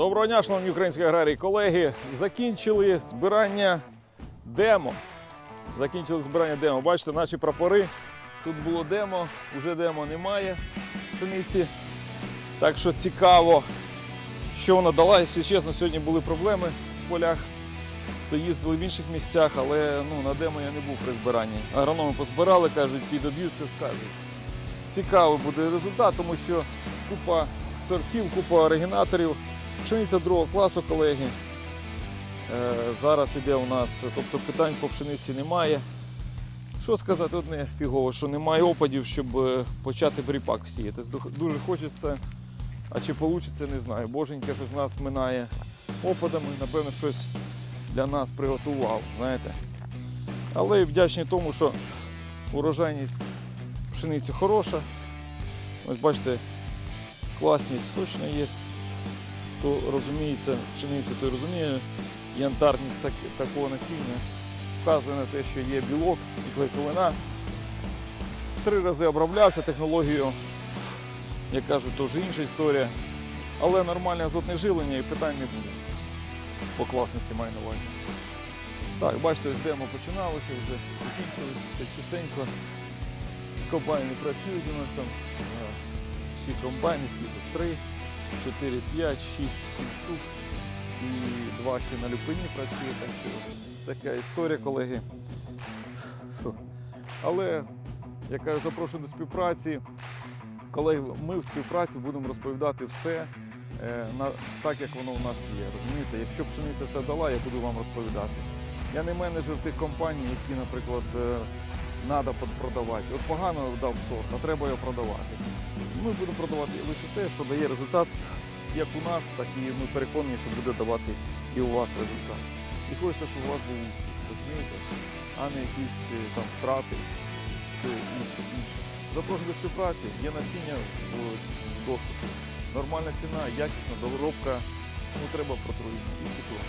Доброго дня, шановні українські аграрії колеги. Закінчили збирання демо. Закінчили збирання демо. Бачите, наші прапори. Тут було демо, вже демо немає пшениці. Так що цікаво, що вона дала. Якщо чесно, сьогодні були проблеми в полях. То їздили в інших місцях, але ну, на демо я не був при збиранні. Агрономи позбирали, кажуть, підоб'ються, скажуть. Цікавий буде результат, тому що купа сортів, купа оригінаторів. Пшениця другого класу, колеги. Е, зараз іде у нас, тобто питань по пшениці немає. Що сказати, одне фігово, що немає опадів, щоб е, почати бріпак сіяти. Дуже хочеться, а чи вийде, не знаю. Боженька щось нас минає опадами, напевно, щось для нас приготував, знаєте. Але вдячний тому, що урожайність пшениці хороша. Ось бачите, класність точно є. Хто розуміється в пшениці, той розуміє янтарність так, такого насіння. Вказує на те, що є білок і клейковина. Три рази оброблявся технологією, як кажуть, то вже інша історія. Але нормальне азотне живлення і питань не буде. По класності маю на увазі. Так, бачите, ось демо починалося, вже закінчилося, чистенько. Комбайни працюють у нас там. Всі комбайни, скільки? Три, 4, 5, 6, 7 штук. І два ще на люпині працює. Так що така історія, колеги. Але, я кажу, запрошую до співпраці. Колеги, ми в співпраці будемо розповідати все е, так, як воно у нас є. Розумієте, якщо пшениця це дала, я буду вам розповідати. Я не менеджер тих компаній, які, наприклад, треба продавати. От погано дав сорт, а треба його продавати. Ми будемо продавати лише те, що дає результат як у нас, так і ми переконані, що буде давати і у вас результат. І хочеться, щоб у вас був успіх, розумієте? А не якісь е, там втрати, це інше, інше. Запрошую до співпраці, є насіння в доступі. Нормальна ціна, якісна доробка, ну треба протруєння і тепло.